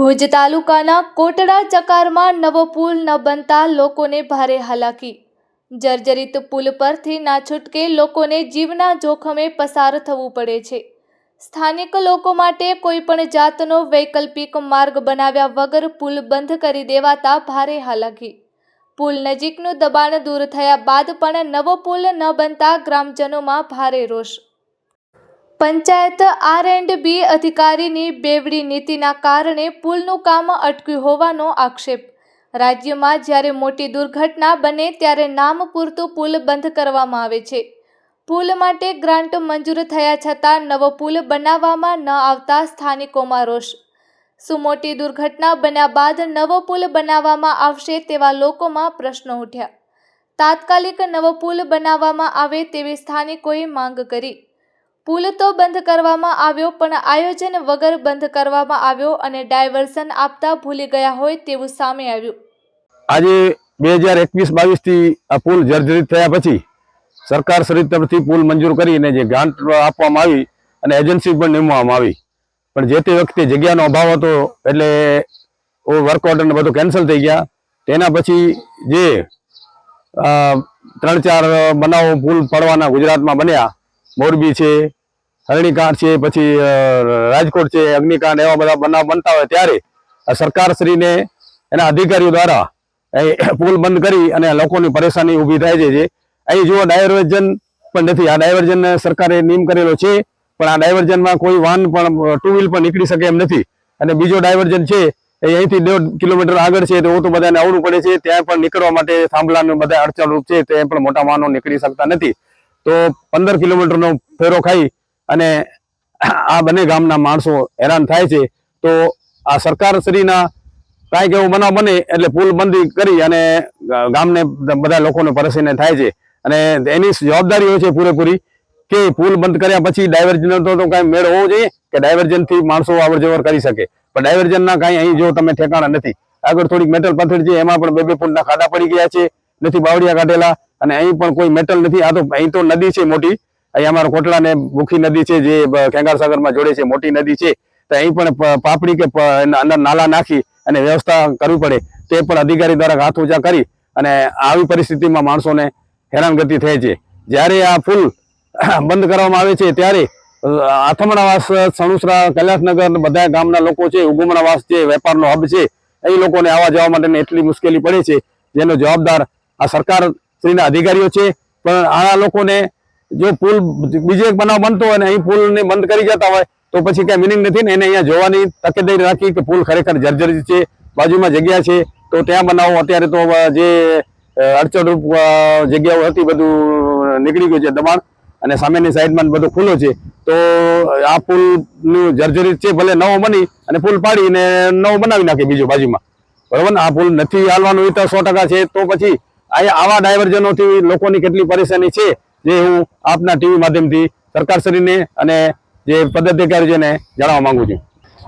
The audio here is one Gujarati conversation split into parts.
ભુજ તાલુકાના કોટડા ચકારમાં નવો પુલ ન બનતા લોકોને ભારે હાલાકી. જર્જરિત પુલ પરથી ના છૂટકે લોકોને જીવના જોખમે પસાર થવું પડે છે. સ્થાનિક લોકો માટે કોઈપણ જાતનો વૈકલ્પિક માર્ગ બનાવ્યા વગર પુલ બંધ કરી દેવાતા ભારે હાલાકી. પુલ નજીકનું દબાણ દૂર થયા બાદ પણ નવો પુલ ન બનતા ગ્રામજનોમાં ભારે રોષ. પંચાયત આર એન્ડ બી અધિકારીની બેવડી નીતિના કારણે પુલનું કામ અટક્યું હોવાનો આક્ષેપ. રાજ્યમાં જ્યારે મોટી દુર્ઘટના બને ત્યારે નામ પૂરતું પુલ બંધ કરવામાં આવે છે. પુલ માટે ગ્રાન્ટ મંજૂર થયા છતાં નવો પુલ બનાવવામાં ન આવતા સ્થાનિકોમાં રોષ. શું મોટી દુર્ઘટના બન્યા બાદ નવો પુલ બનાવવામાં આવશે તેવા લોકોમાં પ્રશ્નો ઉઠ્યા. તાત્કાલિક નવો પુલ બનાવવામાં આવે તેવી સ્થાનિકોએ માંગ કરી. પુલ તો બંધ કરવામાં આવ્યો, પણ આયોજન વગર બંધ કરવામાં આવ્યો અને ડાયવર્ઝન આપતા ભૂલી ગયા હોય તેવું સામે આવ્યું. આજે બે હજાર એકવીસ બાવીસથી આ પુલ જર્જરિત થયા પછી સરકાર શ્રી તરફથી પુલ મંજૂર કરીને જે ગ્રાન્ટ આપવામાં આવી અને એજન્સી પણ નિમવામાં આવી. પણ જે તે વખતે જગ્યાનો અભાવ હતો, એટલે વર્ક ઓર્ડર ને બધું કેન્સલ થઈ ગયા. તેના પછી જે ત્રણ ચાર બનાવો પુલ પડવાના ગુજરાતમાં બન્યા, મોરબી છે હરણીકાંડ છે, પછી રાજકોટ છે, અગ્નિકાંડ એવા બધા બનાવ બનતા હોય ત્યારે સરકારશ્રીને એના અધિકારીઓ દ્વારા પુલ બંધ કરી અને લોકોની પરેશાની ઊભી થાય છે અહીં જુઓ ડાયવર્જન પણ નથી. આ ડાયવર્જન સરકારે નિયમ કરેલો છે, પણ આ ડાયવર્જનમાં કોઈ વાહન પણ ટુ વ્હીલ પણ નીકળી શકે એમ નથી. અને બીજો ડાયવર્જન છે, એ અહીંથી દોઢ કિલોમીટર આગળ છે, તો તો બધાને આવડું પડે છે, ત્યાં પણ નીકળવા માટે થાંભલાનું બધા અડચણરૂપ છે તે પણ મોટા વાહનો નીકળી શકતા નથી. તો પંદર કિલોમીટરનો ફેરો ખાઈ અને આ બંને ગામના માણસો હેરાન થાય છે, તો આ સરકારશ્રીના કાંઈક એવું બનાવ બને એટલે પુલ બંધી કરી અને ગામને બધા લોકોને પરેશાની થાય છે. અને એની જવાબદારી હોય છે પૂરેપૂરી કે પુલ બંધ કર્યા પછી ડાયવર્જન તો કાંઈ મેળ હોવો જોઈએ કે ડાયવર્જનથી માણસો અવર જવર કરી શકે. પણ ડાયવર્જનના કાંઈ અહીં જો તમે ઠેકાણા નથી. આગળ થોડીક મેટલ પથ્થર છે, એમાં પણ બે બે ફૂટના ખાડા પડી ગયા છે, નથી બાવડિયા કાઢેલા અને અહીં પણ કોઈ મેટલ નથી. આ તો અહીં તો નદી છે મોટી. અહીં અમારા કોટલા ને મુખી નદી છે, જે ખેંગાર સાગરમાં જોડે છે, મોટી નદી છે. તો અહીં પણ પાપડી કે અંદર નાલા નાખી અને વ્યવસ્થા કરવી પડે. તે પણ અધિકારી દ્વારા હાથ ઊંચા કરી અને આવી પરિસ્થિતિમાં માણસોને હેરાનગતિ થાય છે. જ્યારે આ પુલ બંધ કરવામાં આવે છે, ત્યારે આથમણાવાસ, સણુસરા, કૈલાસનગર બધા ગામના લોકો છે, ઉગમણાવાસ છે વેપારનો હબ છે, એ લોકોને આવવા જવા માટે એટલી મુશ્કેલી પડે છે, જેનો જવાબદાર આ સરકાર શ્રીના અધિકારીઓ છે. પણ આ લોકોને જો પુલ બીજો એક બનાવ બનતો હોય ને અહીં પુલને બંધ કરી જતા હોય, તો પછી કાંઈ મિનિંગ નથી ને એને અહીંયા જોવાની તકેદારી રાખી કે પુલ ખરેખર જર્જરિત છે, બાજુમાં જગ્યા છે, તો ત્યાં બનાવો. અત્યારે તો જે અડચણરૂપ જગ્યાઓ હતી બધું નીકળી ગયું છે દબાણ અને સામેની સાઈડમાં બધું ખુલ્લો છે. તો આ પુલનું જર્જરિત છે, ભલે નવો બની અને પુલ પાડીને નવો બનાવી નાખે બીજો બાજુમાં. બરાબર ને? આ પુલ નથી હાલવાનું, એ તો સો છે. તો પછી અહીંયા આવા ડાયવર્જનોથી લોકોની કેટલી પરેશાની છે? જે હું આપના ટીવી માધ્યમથી સરકારશ્રીને અને જે પદાધિકારીઓને જણાવવા માંગુ છું.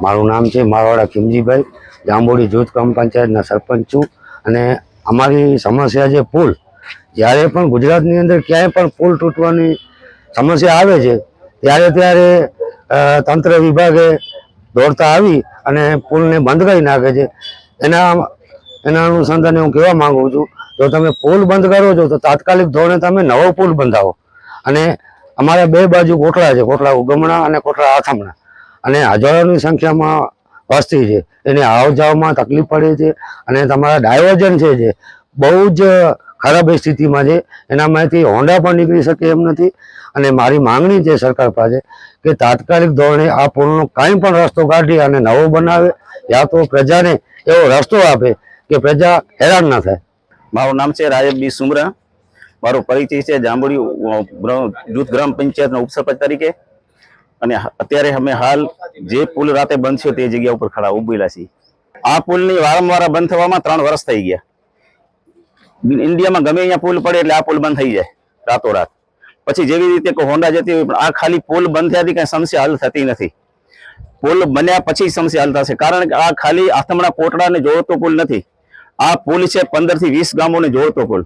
મારું નામ છે મારવાડા ખીમજીભાઈ જાંબોડી જૂથ ગ્રામ પંચાયતના સરપંચ છું અને અમારી સમસ્યા છે પુલ, જ્યારે પણ ગુજરાતની અંદર ક્યાંય પણ પુલ તૂટવાની સમસ્યા આવે છે, ત્યારે ત્યારે તંત્ર વિભાગે દોડતા આવી અને પુલને બંધ કરી નાખે છે. એના એના અનુસંધાને હું કહેવા માગું છું જો તમે પુલ બંધ કરો છો, તો તાત્કાલિક ધોરણે તમે નવો પુલ બંધાવો. અને અમારા બે બાજુ કોટડા છે કોટડા ઉગમણા અને કોટડા આથમણા. અને હજારોની સંખ્યામાં વસ્તી છે. એને આવ જાવમાં તકલીફ પડે છે અને તમારા ડાયવર્જન છે જે બહુ જ ખરાબ સ્થિતિમાં છે. એનામાંથી હોન્ડા પણ નીકળી શકે એમ નથી. અને મારી માંગણી છે સરકાર પાસે કે તાત્કાલિક ધોરણે આ પુલનો કાંઈ પણ રસ્તો કાઢી અને નવો બનાવે. યા તો પ્રજાને એવો રસ્તો આપે કે પ્રજા હેરાન ના થાય. મારું નામ છે રાજેશ બી સુમરા. મારો પરિચય છે જાંબુડી જૂથ ગ્રામ પંચાયતના ઉપસરપંચ તરીકે. અને અત્યારે અમે હાલ જે પુલ રાતે બંધ છે તે જગ્યા ઉપર ખડા ઉભેલા છીએ. આ પુલની વારંવાર બંધ થવામાં ત્રણ વર્ષ થઈ ગયા. ઇન્ડિયામાં ગમે અહીંયા પુલ પડે એટલે આ પુલ બંધ થઈ જાય, રાતોરાત. પછી જેવી રીતે હોન્ડા જતી હોય, પણ આ ખાલી પુલ બંધ થયાથી કાંઈ સમસ્યા હલ થતી નથી. પુલ બન્યા પછી સમસ્યા હલ થશે, કારણ કે આ ખાલી આથમણા કોટડાને જોડતો પુલ નથી. આ પુલ છે પંદરથી વીસ ગામોને જોડતો પુલ.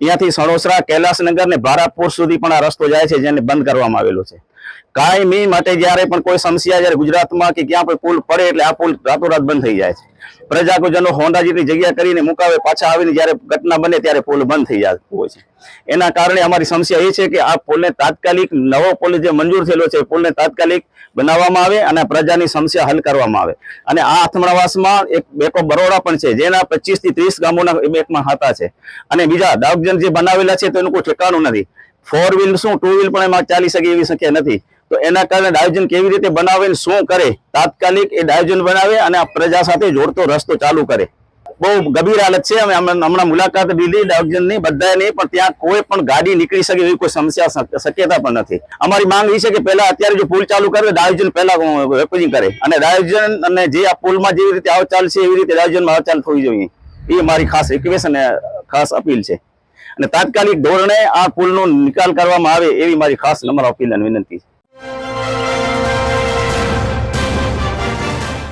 અહીંયાથી સણોસરા, કૈલાસનગર ને ભારાપુર સુધી પણ આ રસ્તો જાય છે જેને બંધ કરવામાં આવેલો છે. કાયમી માટે જ્યારે પણ કોઈ સમસ્યા જ્યારે ગુજરાતમાં કે ક્યાં પણ પુલ પડે એટલે આ પુલ રાતોરાત બંધ થઈ જાય છે. પ્રજાજનો હોન્ડાજીની જગ્યા કરીને મુકાવે, પાછા આવીને જ્યારે ઘટના બને ત્યારે પુલ બંધ થઈ જતો હોય છે. એના કારણે અમારી સમસ્યા એ છે કે આ પુલને તાત્કાલિક નવો પુલ જે મંજૂર થયેલો છે પુલને તાત્કાલિક બનાવવામાં આવે અને પ્રજાની સમસ્યા હલ કરવામાં આવે. અને આ અથમણાવાસમાં એક બેકો બરોડા પણ છે, જેના પચીસથી ત્રીસ ગામોના બેકમાં હતા છે. અને બીજા ડાઉકજન જે બનાવેલા છે તેનું કોઈ ઠેકાણું નથી. ફોર વ્હીલ શું? ટુ વ્હીલ પણ એમાં ચાલી શકે એવી શક્ય નથી. તો એના કારણે ડાયોજન કેવી રીતે બનાવે ને શું કરે? તાત્કાલિક એ ડાયોજન બનાવે અને આ પ્રજા સાથે જોડતો રસ્તો ચાલુ કરે. બહુ ગંભીર હાલત છે. હમણાં મુલાકાત લીધી ડાયોજનની નહીં પણ ત્યાં કોઈ પણ ગાડી નીકળી શકે એવી કોઈ સમસ્યા શક્યતા પણ નથી. અમારી માંગ એ છે કે પહેલા અત્યારે જો પુલ ચાલુ કરે ડાયોજન પહેલા રેકોર્ડિંગ કરે. અને ડાયોજન અને જે આ પુલમાં જેવી રીતે આવચાલ છે એવી રીતે ડાયોજનમાં આવચાલ થવી જોઈએ. એ મારી ખાસ રિક્વેસ્ટ અને ખાસ અપીલ છે. અને તાત્કાલિક ધોરણે આ પુલનો નિકાલ કરવામાં આવે એવી મારી ખાસ નમ્ર અપીલ અને વિનંતી છે.